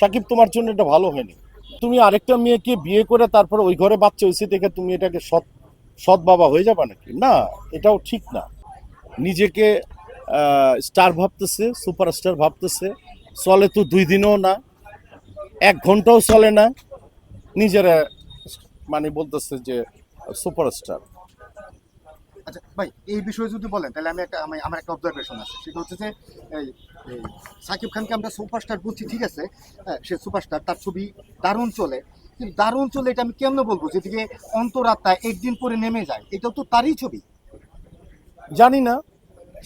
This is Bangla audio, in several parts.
সাকিব, তোমার জন্য এটা ভালো হয়নি। তুমি আরেকটা মেয়েকে বিয়ে করে তারপর ওই ঘরে বাচ্চা হয়েছে দেখে তুমি এটাকে সৎ সৎ বাবা হয়ে যাবে নাকি? না, এটাও ঠিক না। নিজেকে স্টার ভাবতেছে সুপারস্টার ভাবতেছে। চলে তো দুই দিনও না, এক ঘন্টাও চলে না। নিজেরা মানে বলতেছে যে সুপারস্টার ভাই, এই বিষয়ে যদি বলেন, তাহলে আমি একটা আমি আমার একটা অবজারভেশন আছে। সেটা হচ্ছে যে, এই সাকিব খানকে আমরা সুপারস্টার বলছি, ঠিক আছে? হ্যাঁ সে সুপারস্টার তার ছবি দারুণ চলে। কিন্তু দারুণ চলে এটা আমি কেমনে বলব? যেদিকে অন্তরাত্মা একদিন পরে নেমে যায়, এটাও তো তারই ছবি। জানি না,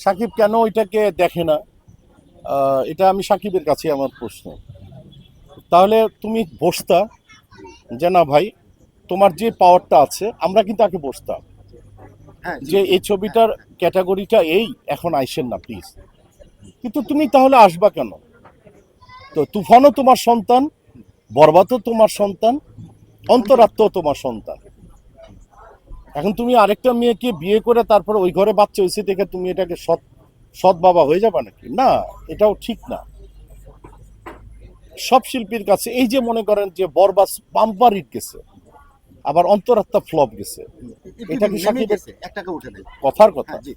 সাকিব কেন ওইটাকে দেখে না? এটা আমি সাকিবের কাছে আমার প্রশ্ন। তাহলে তুমি বসতা, যে না ভাই, তোমার যে পাওয়ারটা আছে, আমরা কিন্তু আগে বসতাম। যে এই ছবিটার ক্যাটাগরিটা এই এখন আইসেন না প্লিজ। কিন্তু তুমি তাহলে আসবা কেন? তো তুফানও তোমার সন্তান বরবাদও তোমার সন্তান অন্তরাত্মাও তোমার সন্তান। এখন তুমি আরেকটা মেয়েকে বিয়ে করে তারপর ওই ঘরে বাচ্চা হয়েছে দেখে তুমি এটাকে সৎ সৎ বাবা হয়ে যাবে নাকি? না এটাও ঠিক না। সব শিল্পীর কাছে এই যে মনে করেন যে বরবাস পাম্পার হিট গেছে আবার অন্তরাত্মা ফ্লপ গেছে। এটা কি সাকিবের- কথার কথা। হ্যাঁ জি।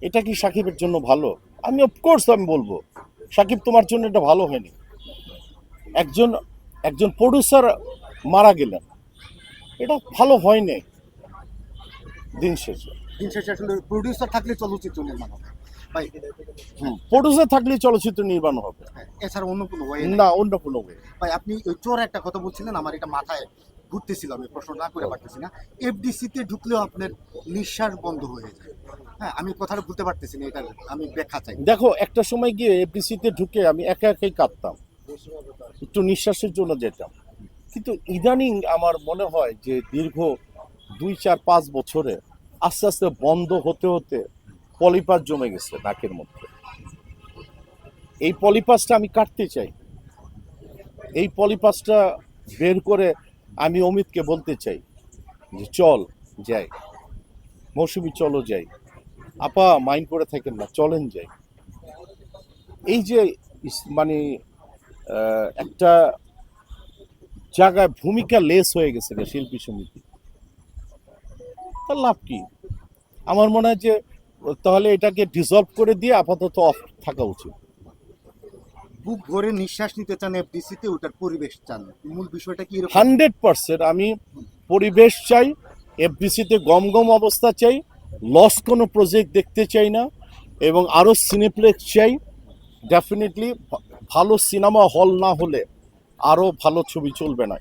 এটা কি সাকিবের জন্য ভালো? আমি অফকোর্স আমি বলব সাকিব তোমার জন্য এটা ভালো হয়নি। একজন একজন প্রডিউসার মারা গেলেন। এটা ভালো হয়নি দিন শেষে। দিন শেষে আসলে প্রডিউসার থাকলে চলচ্চিত্র নির্মাণ হবে। ভাই প্রডিউসার থাকলে চলচ্চিত্র নির্মাণ হবে। হ্যাঁ, এছাড়া অন্য কোনো ওয়ে না অন্য কোনো। ভাই আপনি চোর একটা কথা বলছিলেন আমার এটা মাথায় ঘুরতেছিল আমি প্রশ্ন না করে পারতেছি না। এফডিসিতে ঢুকলেও আপনার নিঃশ্বাস বন্ধ হয়ে যায়। হ্যাঁ আমি কথাটা বলতে পারতেছি না এটার আমি ব্যাখ্যা চাই। দেখো একটা সময় গিয়ে এফডিসিতে ঢুকে আমি একা একাই কাঁদতাম। একটু নিঃশ্বাসের জন্য যেতাম। কিন্তু ইদানিং আমার মনে হয় যে দীর্ঘ দুই চার পাঁচ বছরে আস্তে আস্তে বন্ধ হতে হতে পলিপাস জমে গেছে নাকের মধ্যে। এই পলিপাসটা আমি কাটতে চাই। এই পলিপাসটা বের করে আমি অমিতকে বলতে চাই যে চল যাই। মৌসুমি, চলো যাই। আপা মাইন্ড করে থাকেন না, চলেন যাই। এই যে মানে একটা জায়গায় ভূমিকা লেস হয়ে গেছে শিল্পী সমিতি। তার লাভ কি? আমার মনে হয় যে, তাহলে এটাকে ডিসলভ করে দিয়ে আপাতত অফ থাকা উচিত। বুক ভরে নিঃশ্বাস নিতে চান এফডিসিতে, ওটার পরিবেশ চান। মূল বিষয়টা কি হান্ড্রেড পার্সেন্ট আমি পরিবেশ চাই, এফডিসিতে গম গম অবস্থা চাই লস কোনো প্রজেক্ট দেখতে চাই না, এবং আরও সিনেপ্লেক্স চাই। ডেফিনেটলি ভালো সিনেমা হল না হলে আরও ভালো ছবি চলবে না।